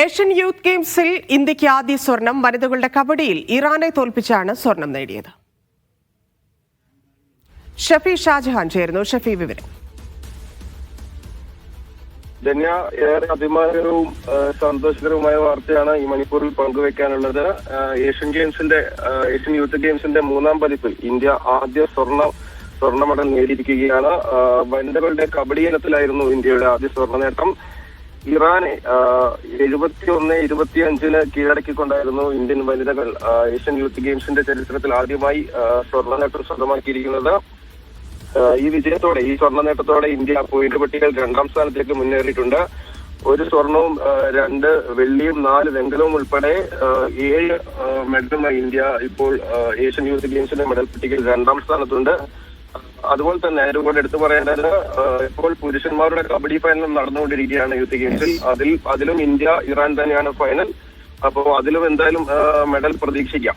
Asian youth ഗെയിംസിൽ ഇന്ത്യയ്ക്ക് ആദ്യ സ്വർണം വനിതകളുടെ കബഡിയിൽ ഇറാനെ തോൽപ്പിച്ചാണ് സ്വർണം നേടിയത്. ഷഫി ഷാജഹാൻ ചേരുന്നു. ഷഫി വിവരം. ധന്യ ഏറെ അഭിമാനകരവും സന്തോഷകരവുമായ വാർത്തയാണ് ഈ മണിപ്പൂരിൽ പങ്കുവെക്കാനുള്ളത്. ഏഷ്യൻ ഗെയിംസിന്റെ ഏഷ്യൻ യൂത്ത് ഗെയിംസിന്റെ മൂന്നാം പതിപ്പിൽ ഇന്ത്യ ആദ്യ സ്വർണം സ്വർണ മെഡൽ നേടിയിരിക്കുകയാണ്. വനിതകളുടെ കബഡി ഇനത്തിലായിരുന്നു ഇന്ത്യയുടെ ആദ്യ സ്വർണ നേട്ടം. ഇറാനെ എഴുപത്തി ഒന്ന് ഇരുപത്തി അഞ്ചിന് കീഴടക്കിക്കൊണ്ടായിരുന്നു ഇന്ത്യൻ വനിതകൾ ഏഷ്യൻ യൂത്ത് ഗെയിംസിന്റെ ചരിത്രത്തിൽ ആദ്യമായി സ്വർണ നേട്ടം സ്വന്തമാക്കിയിരിക്കുന്നത്. ഈ വിജയത്തോടെ ഈ സ്വർണ നേട്ടത്തോടെ ഇന്ത്യ പോയിന്റ് പട്ടികയിൽ രണ്ടാം സ്ഥാനത്തേക്ക് മുന്നേറിയിട്ടുണ്ട്. ഒരു സ്വർണവും രണ്ട് വെള്ളിയും നാല് വെങ്കലവും ഉൾപ്പെടെ ഏഴ് മെഡലുമായി ഇന്ത്യ ഇപ്പോൾ ഏഷ്യൻ യൂത്ത് ഗെയിംസിന്റെ മെഡൽ പട്ടികയിൽ രണ്ടാം സ്ഥാനത്തുണ്ട്. അതുപോലെ തന്നെ ഒരു കൂടെ എടുത്തു പറയേണ്ടത് ഇപ്പോൾ പുരുഷന്മാരുടെ കബഡി ഫൈനൽ നടന്നുകൊണ്ടിരിക്കുകയാണ് യൂത്ത് ഗെയിംസിൽ അതിൽ അതിലും ഇന്ത്യ ഇറാൻ തന്നെയാണ് ഫൈനൽ അപ്പോൾ അതിലും എന്തായാലും മെഡൽ പ്രതീക്ഷിക്കാം.